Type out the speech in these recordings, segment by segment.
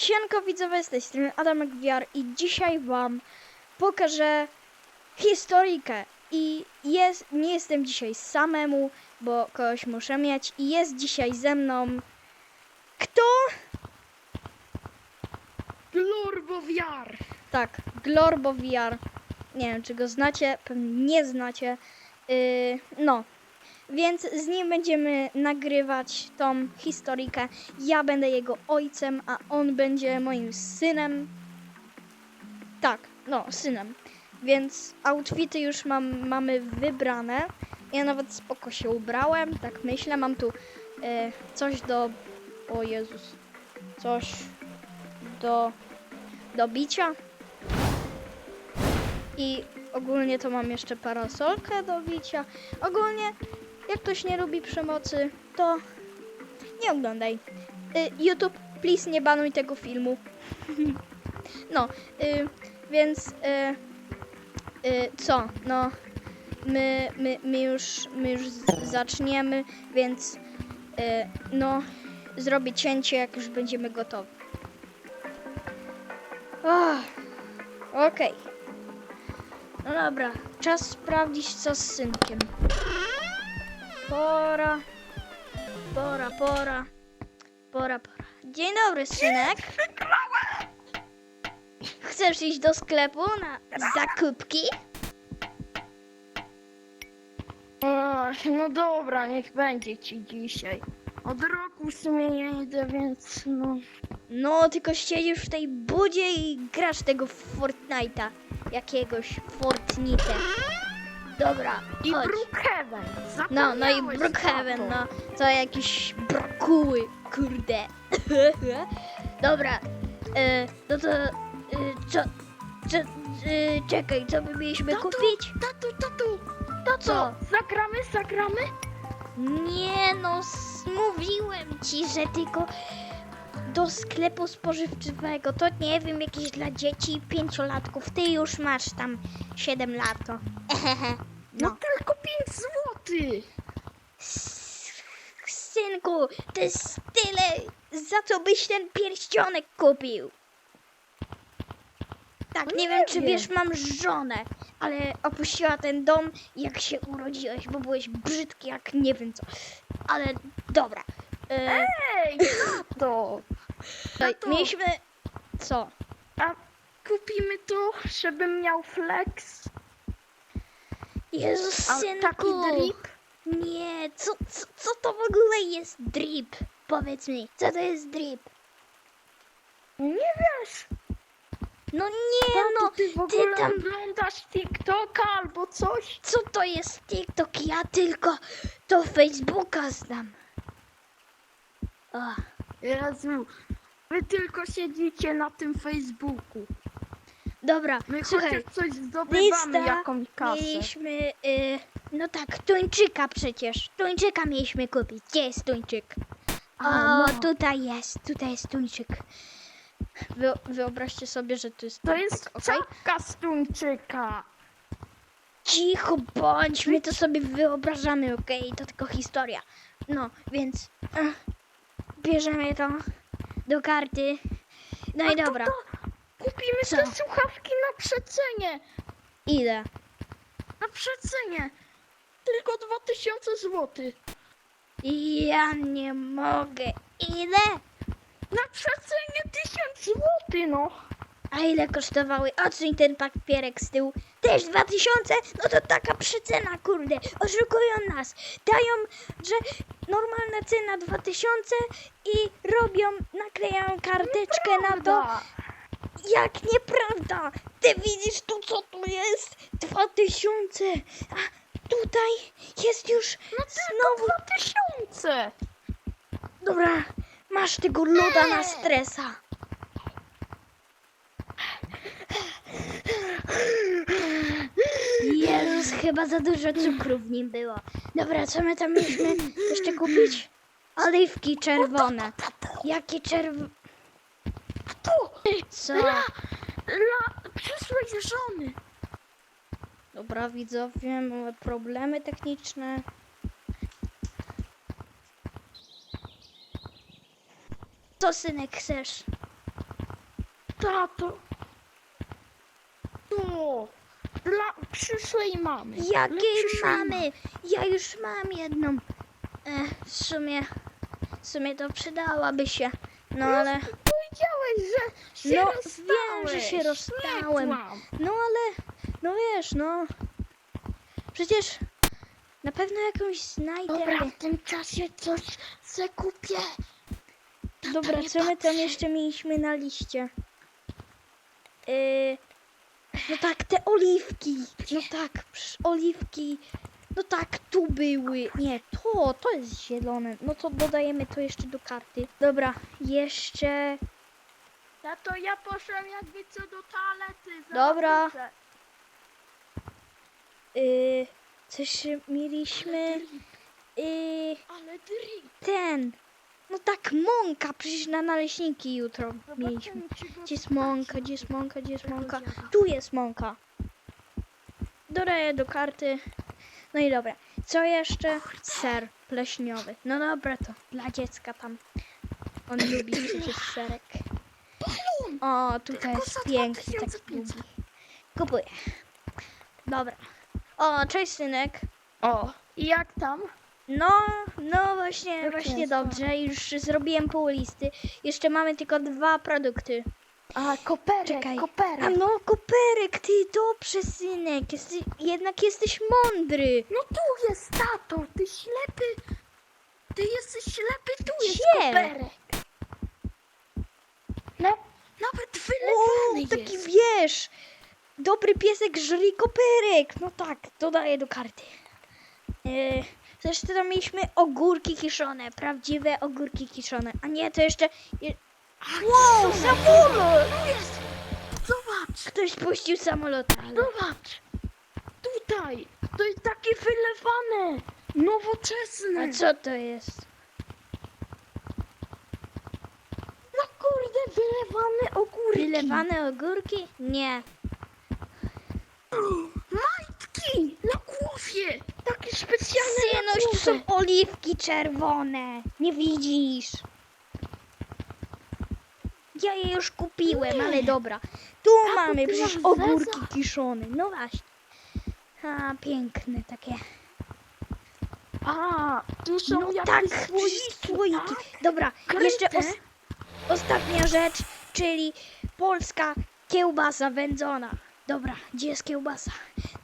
Siemka widzowie, z tej strony Adamek VR i dzisiaj wam pokażę historyjkę i jest, nie jestem dzisiaj samemu, bo kogoś muszę mieć i jest dzisiaj ze mną kto? Glorbo wiar. Tak, Glorbo VR. Nie wiem, czy go znacie, pewnie nie znacie. Yy, no, więc z nim będziemy nagrywać tą historykę. Ja będę jego ojcem, a on będzie moim synem. Tak, no, synem. Więc outfity już mam, mamy wybrane. Ja nawet spoko się ubrałem, tak myślę. Mam tu e, coś do... O Jezus. Coś do... do bicia. I ogólnie to mam jeszcze parasolkę do bicia. Ogólnie, jak ktoś nie lubi przemocy, to nie oglądaj. Y, YouTube, please nie banuj tego filmu. no, y, więc y, co? No, my, my, my, już, my już zaczniemy, więc no, zrobię cięcie, jak już będziemy gotowi. Ah, Okej. No dobra, czas sprawdzić co z synkiem. Pora, pora, pora, pora, pora. Dzień dobry, synek. Chcesz iść do sklepu na zakupki? Ach, no dobra, niech będzie ci dzisiaj. Od roku w sumie nie idę, więc no. No, tylko siedzisz w tej budzie i grasz tego Fortnite'a. Jakiegoś Fortnite. Dobra, I chodź. Brookhaven. No, no i Brookhaven, no. To jakieś brokuły, kurde. Dobra, e, no to e, co, co, e, czekaj, co my mieliśmy Tato, kupić? Tatu, tatu. To co? Zagramy, zagramy? Nie no, s- mówiłem ci, że tylko do sklepu spożywczego. To nie wiem, jakieś dla dzieci pięciolatków. Ty już masz tam 7 lat. to. No, No. tylko 5 złotych. Synku, to jest tyle, za co byś ten pierścionek kupił. Tak, No nie, nie wiem, czy wiesz, mam żonę, ale opuściła ten dom, jak się urodziłeś, bo byłeś brzydki jak nie wiem co. Ale dobra. E, Ej, tato. Tato. Mieliśmy. Co? A kupimy to, żebym miał flex? Jezus, A synku. taki drip? Nie, co, co, co to w ogóle jest drip? Powiedz mi, co to jest drip? Nie wiesz. No nie, Tato, no, ty w ty ogóle tam- oglądasz TikToka albo coś? co to jest TikTok? Ja tylko to Facebooka znam. O, Jezu, wy tylko siedzicie na tym Facebooku. dobra, My słuchaj, chociaż coś zdobywamy, lista jakąś kasę. mieliśmy, y, no tak, tuńczyka przecież, tuńczyka mieliśmy kupić. Gdzie jest tuńczyk? O, A, no. tutaj jest, tutaj jest tuńczyk. Wy, wyobraźcie sobie, że to jest To jest tuńczyk, okej? czapka z tuńczyka. Cicho bądź, my to sobie wyobrażamy, okej? To tylko historia. No, więc bierzemy to do karty. No i A to dobra, To kupimy Co? te słuchawki na przecenie. idę. Na przecenie. Tylko 2000 zł. Ja nie mogę. Idę. Na przecenie 1000 zł, no. A ile kosztowały? Odsuń ten papierek z tyłu. Też 2000? No to taka przecena, kurde. Oszukują nas. Dają, że normalna cena 2000 i robią, naklejają karteczkę na to. Jak nieprawda! Ty widzisz tu, co tu jest? 2000! A tutaj jest już No znowu. 2000. Dobra, masz tego loda na stresa. Jezus, chyba za dużo cukru w nim było. Dobra, co my tam mieliśmy jeszcze kupić? Oliwki czerwone. Jakie czerwone? Tu. Co? Przyszłej żony. Dobra, widzowie, mamy problemy techniczne. Co, synek, chcesz? tato. Dla przyszłej mamy. Jakiej przyszłej mamy? Ja już mam jedną. E, w sumie, w sumie to przydałaby się. No ale, Powiedziałeś, że się No, wiem, że się rozstałem. no ale, no wiesz, no. Przecież na pewno jakąś znajdę. Dobra, w tym czasie coś se kupię. Dobra, nie co my tam jeszcze mieliśmy na liście? Yy, no tak, te oliwki. No tak, przecież oliwki. No tak, tu były. Nie, to, to jest zielone. No to dodajemy to jeszcze do karty. Dobra, jeszcze. Tato, ja poszłam jakby co do toalety. zaraz Dobra. wrócę. Yy, coś mieliśmy. Yy, Ale drink. ten. No tak, mąka. Przecież na naleśniki jutro mieliśmy. Gdzie jest mąka, gdzie jest mąka, gdzie jest mąka? Tu jest mąka. Dodaję do karty. No i dobra. Co jeszcze? Ser pleśniowy. No dobra, to dla dziecka tam. On lubi przecież serek. O, tutaj jest piękny, taki 2500. długi. Kupuję. Dobra. O, cześć synek. O, i jak tam? No, no właśnie, Jak właśnie jest? dobrze. Już zrobiłem pół listy. Jeszcze mamy tylko dwa produkty. A, koperek, Czekaj. koperek. A no, koperek, ty dobrze, synek. Jednak jesteś mądry. No tu jest tato, ty ślepy. Ty jesteś ślepy, tu jest Gdzie? koperek. No, nawet O, wylewany taki jest. wiesz. Dobry piesek żri koperek. No tak, dodaję do karty. Yy, zresztą tam mieliśmy ogórki kiszone. Prawdziwe ogórki kiszone. A nie, to jeszcze... Je... Wow, samolot! Jest. Zobacz, Ktoś puścił samolot, ale... zobacz. Tutaj, to jest takie wylewane. Nowoczesne. A co to jest? No kurde, wylewane ogórki. Wylewane ogórki? Nie. Majtki na głowie. Takie specjalne Synoś, na tu są oliwki czerwone. Nie widzisz. Ja je już kupiłem, Nie. ale dobra. Tu Ja mamy kupiłam przecież ogórki zeza. kiszone. No właśnie. A, piękne takie. A, tu są No jakieś tak, słoiki. przecież słoiki. tak? Dobra, Kryte. jeszcze os ostatnia rzecz, czyli polska kiełbasa wędzona. Dobra, gdzie jest kiełbasa?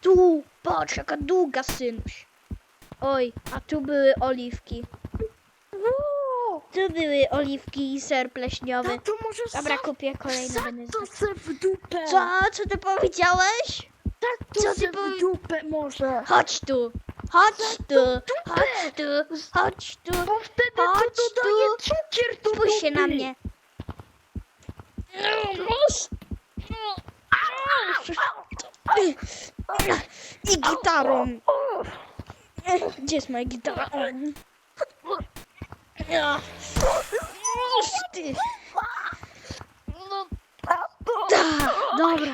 Tu, patrz, jaka długa, synuś. Oj, a tu były oliwki. Tu były oliwki i ser pleśniowy. Tato, może Dobra, sam kupię kolejne będę to se w dupę. Co? Co ty powiedziałeś? Tak, to Co ty se w dupę może. Chodź tu. Chodź tu. Chodź tu. Chodź tu. Bo wtedy to Chodź dodaje tu. cukier do Spójrz się na mnie. I gitarą. Gdzie jest moja gitara? Noż ty. Ta, dobra.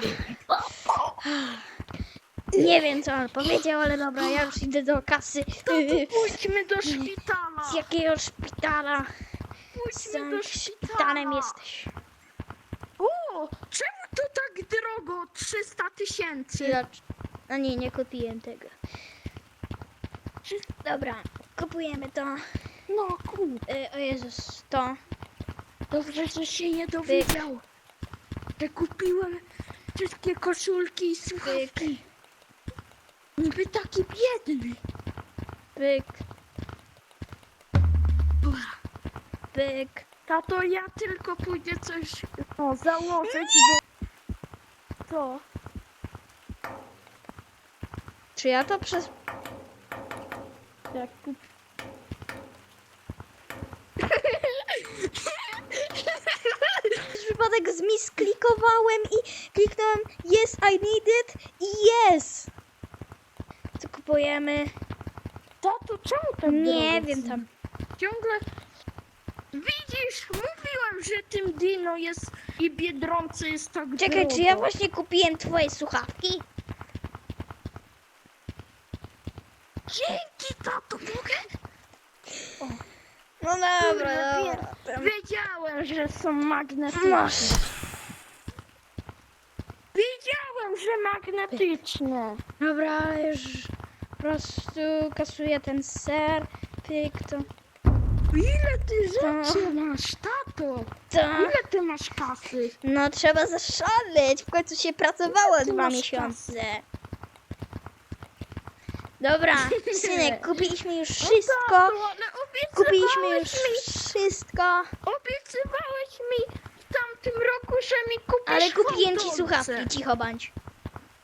Nie wiem co on powiedział, ale dobra, ja już idę do kasy. Pójdźmy do szpitala. Z jakiego szpitala? Pójdźmy do Z szpitala. jesteś. O, czemu to tak drogo? 300 tysięcy. Chwila. A nie, nie kupiłem tego. Dobra, kupujemy to. No kup. Y, o Jezus, to. Dobrze, że się nie dowiedział. Że kupiłem wszystkie koszulki i słuchawki. Niby taki biedny. Pyk. Pyk. Tato, ja tylko pójdę coś no, założyć, bo... Co? Czy ja to przez... Jak kup... przez przypadek zmisklikowałem i kliknąłem yes I need it i yes. Co kupujemy? Tato, czemu tak Nie wiem tam. Ciągle... Widzisz, mówiłam, że tym Dino jest i Biedronce jest tak Czekaj, drogo. czy ja właśnie kupiłem twoje słuchawki? Dzięki, tato, mogę? No dobra, dobra. Wiedziałem, że są magnetyczne. Masz. Wiedziałem, że magnetyczne. Dobra, ale już po prostu kasuję ten ser. Pyk, to... Ile ty rzeczy masz, tato? to. Ile ty masz kasy? No trzeba zaszaleć. W końcu się pracowało Ty dwa masz miesiące. Dobra, synek, kupiliśmy już No wszystko. ale Kupiliśmy już wszystko. obiecywałeś mi w tamtym roku, że mi kupisz Ale kupiłem ci słuchawki, cicho bądź.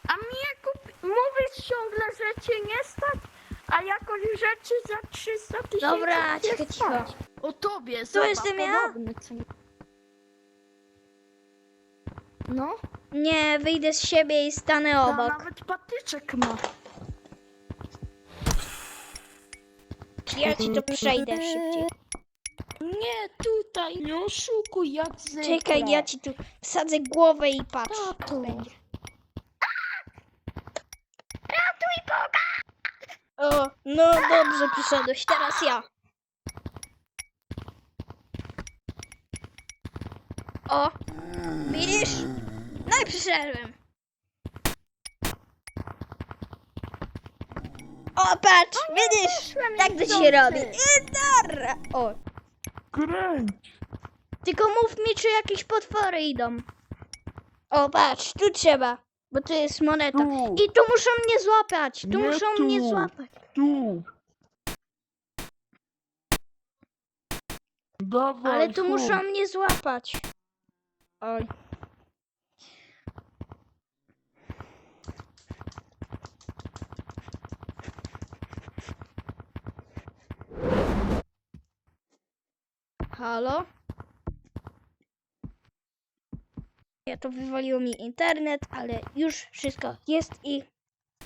A mnie kup... mówisz ciągle, że cię nie stać, a jakoś rzeczy za 300 tysięcy Dobra, cię cicho, cicho. stać. O tobie, To zobacz, jestem ja? podobny co- No, Nie, wyjdę z siebie i stanę a obok. nawet patyczek ma. Ja ci to przejdę szybciej. Nie tutaj, nie oszukuj jak zwykle. Czekaj, ja ci tu wsadzę głowę i patrz. Tato. Będzie. O, no dobrze przyszedłeś, teraz ja. O, widzisz? No i przyszedłem. O, patrz, widzisz? Wyszłem Tak to się robi. I dobra. O, Kręć. tylko mów mi, czy jakieś potwory idą. O, patrz, tu trzeba, bo tu jest moneta. Tu. I tu muszą mnie złapać, tu Nie muszą tu. mnie złapać. Tu. Dawaj, Ale tu muszą mnie złapać. Oj. Halo? Ja to wywaliło mi internet, ale już wszystko jest i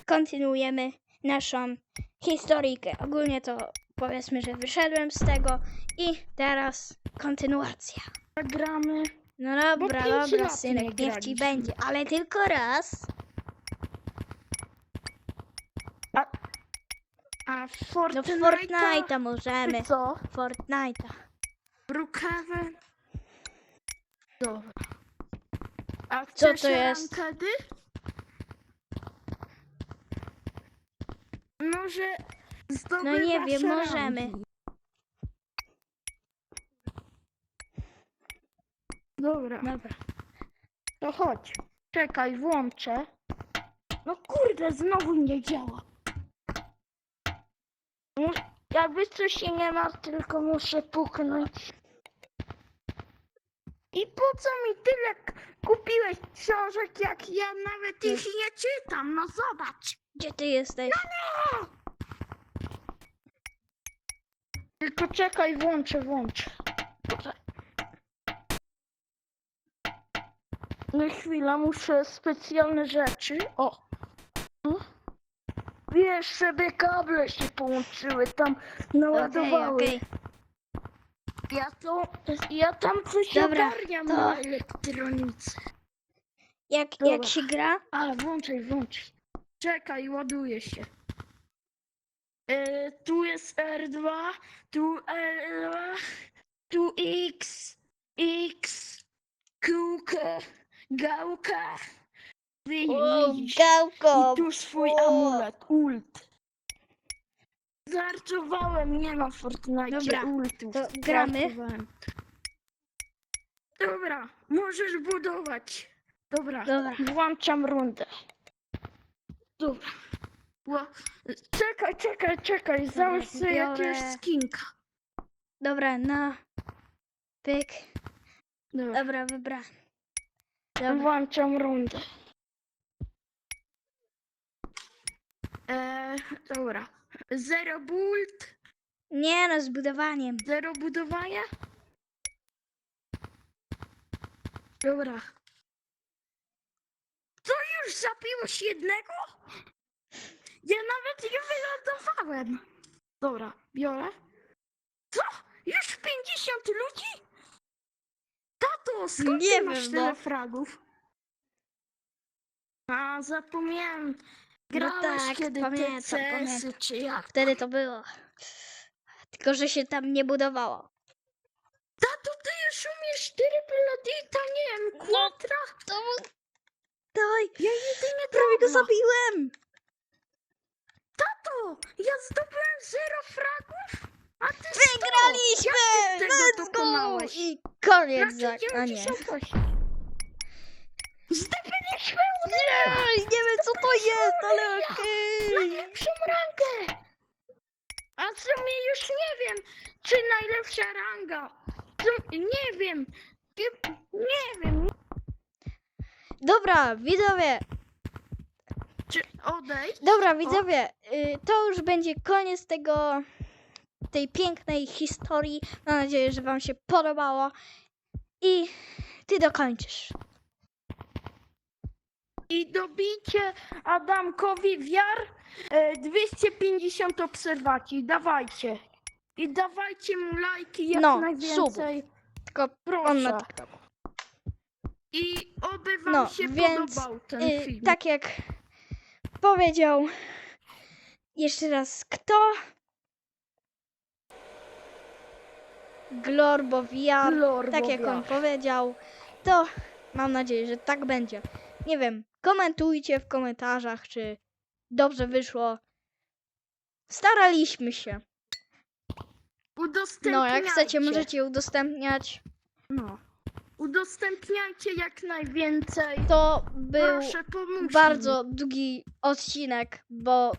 kontynuujemy naszą historyjkę. Ogólnie to powiedzmy, że wyszedłem z tego i teraz kontynuacja. Gramy. No dobra, Bo pięć dobra, lat synek, nie niech ci graliśmy. będzie, ale tylko raz. A No w Fortnite'a? Fortnite'a możemy. Co? Fortnite'a. Brookhaven? Dobra. A Co to jest? Może No nie wiem, możemy. Dobra, Dobra. to chodź. Czekaj, włączę. No kurde, znowu nie działa. Mu- Jakby coś się nie ma, tylko muszę puknąć. I po co mi tyle k- kupiłeś książek, jak ja nawet ich nie czytam? No zobacz. Gdzie ty jesteś? Tylko czekaj, włączę, włączę. No chwila, muszę specjalne rzeczy. O! O. Wiesz, żeby kable się połączyły, tam naładowały. okej. Ja to, ja tam coś Dobra, ogarniam to- na elektronice. Jak, Dobra. jak się gra? Ale włączaj, włączaj. Czekaj, ładuje się. E, tu jest R2, tu L2, tu X, X, kółko, gałka. O, Widzisz? gałko. I tu swój amulet, ult. Zarczowałem, nie ma Fortnite Dobra, ultów. to gramy. Żartowałem. Dobra, możesz budować. Dobra, Dobra. włączam rundę. Dobra. Ła- Czekaj, czekaj, czekaj, załóż sobie biorę. jakiegoś skinka. Dobra, no. Pyk. Dobra, Dobra, wybra. Dobra. włączam rundę. Eee, dobra. Zero bult, Nie no, z budowaniem. zero budowania. Dobra. To już zabiłeś jednego? Ja nawet nie wylądowałem. Dobra, biorę. Co? Już 50 ludzi? Tato, skąd Nie ty wiem, masz no. tyle fragów? A, zapomniałem. No Grałeś tak, kiedy pamiętam, te CS-y, pamiętam. czy jak? Wtedy to było. Tylko, że się tam nie budowało. Tato, ty już umiesz triple dita, nie wiem, quatra? To Dawaj. nie zabiłem! Tato, ja zdobyłem zero fragów, a ty Wygraliśmy! Jak ty tego Let's go! dokonałeś? I koniec, Znaczy za... a nie. 98. Zdobyliśmy Nie, nie wiem co to jest, ale okej. najlepszą rangę! A co mi już nie wiem, czy najlepsza ranga. Nie wiem. Nie, nie wiem, Dobra, widzowie, czy odejść. dobra, widzowie, y, to już będzie koniec tego, tej pięknej historii. Mam nadzieję, że wam się podobało i ty dokończysz. I dobijcie Adamkowi wiar e, 250 obserwacji. Dawajcie. I dawajcie mu lajki jak No, najwięcej. Tylko Proszę. on na TikToku. I oby wam No, się więc, podobał ten Y, film. tak jak powiedział jeszcze raz kto? Glorbo VR. Lord tak jak Boga. on powiedział, to mam nadzieję, że tak będzie. Nie wiem, komentujcie w komentarzach, czy dobrze wyszło. Staraliśmy się. No, jak chcecie, możecie udostępniać. No. Udostępniajcie jak najwięcej. To był Proszę, bardzo długi odcinek, bo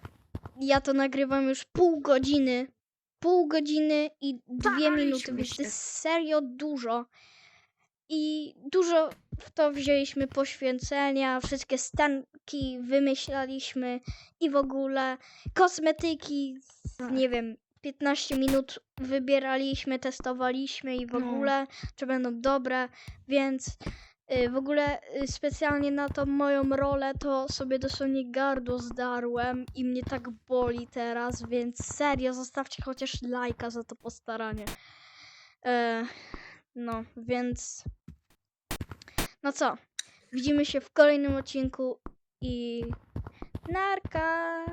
ja to nagrywam już pół godziny. Pół godziny i dwie Staraliśmy minuty, więc to się. jest serio dużo. I dużo w to wzięliśmy poświęcenia, wszystkie stanki wymyślaliśmy i w ogóle kosmetyki, Tak. nie wiem, 15 minut wybieraliśmy, testowaliśmy i w No. ogóle, czy będą dobre, więc y, w ogóle y, specjalnie na tą moją rolę to sobie dosłownie gardło zdarłem i mnie tak boli teraz, więc serio, zostawcie chociaż lajka za to postaranie. E, no, więc no co, widzimy się w kolejnym odcinku i narka!